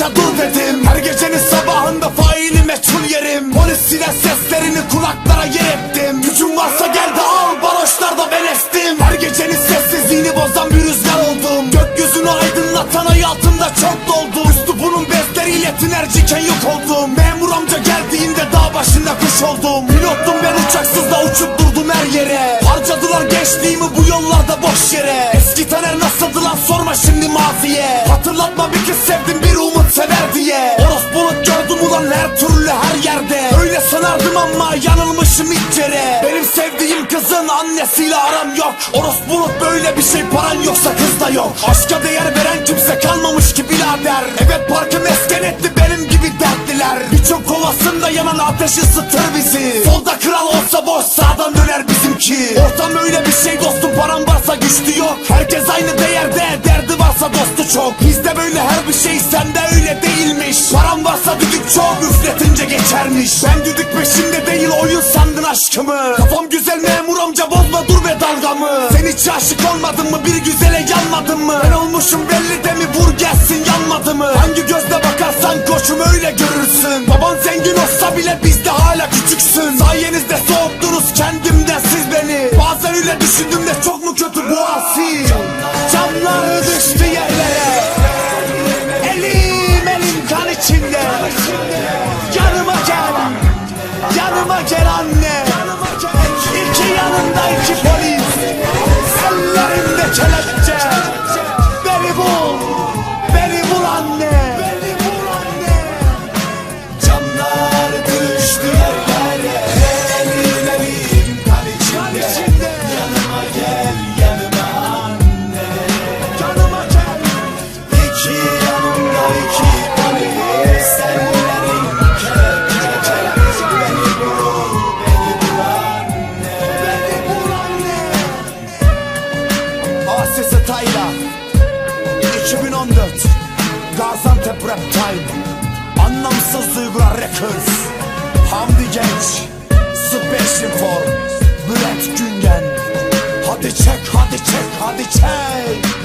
yaşa dur dedim. Her gecenin sabahında faili meçhul yerim. Polis silah seslerini kulaklara yer ettim. Gücüm varsa gel de al baroşlarda ben estim. Her gecenin sessizliğini bozan bir rüzgar oldum. Gökyüzünü aydınlatan ay altında çok doldum. Üstü bunun bezleriyle tinerciken yok oldum. Memur amca geldiğinde dağ başında kuş oldum. Pilottum ben uçaksız da uçup durdum her yere. Harcadılar gençliğimi bu yollarda boş yere. Eski Taner nasıldı lan sorma şimdi maziye. Hatırlatma bir kız sevdim bir sever diye. Orospuluk gördüm ulan her türlü her yerde. Öyle sanardım ama yanılmışım ilk kere Benim sevdiğim kızın annesiyle aram yok. Orospuluk böyle bir şey paran yoksa kız da yok. Aşka değer veren kimse kalmamış ki birader. Evet parkı mesken etti benim gibi dertliler. Birçok kovasında yanan ateş ısıtır bizi. Solda kral olsa boş sağdan döner bizimki. Ortam öyle bir şey dostum param varsa güçlü yok. Herkes aynı değerde çok. Bizde böyle her bir şey sende öyle değilmiş. Param varsa düdük çok üfletince geçermiş. Ben düdük peşinde değil oyun sandın aşkımı. Kafam güzel memur amca bozma dur ve dalgamı. Sen hiç aşık olmadın mı bir güzele yanmadın mı? Ben olmuşum belli de mi vur gelsin yanmadı mı Hangi gözle bakarsan koçum öyle görürsün. Baban zengin olsa bile 2014 Gaziantep Rap Time. Anlamsız Duygular Records. Hamdi Genç. Special for Bülent Güngen Hadi çek hadi çek hadi çek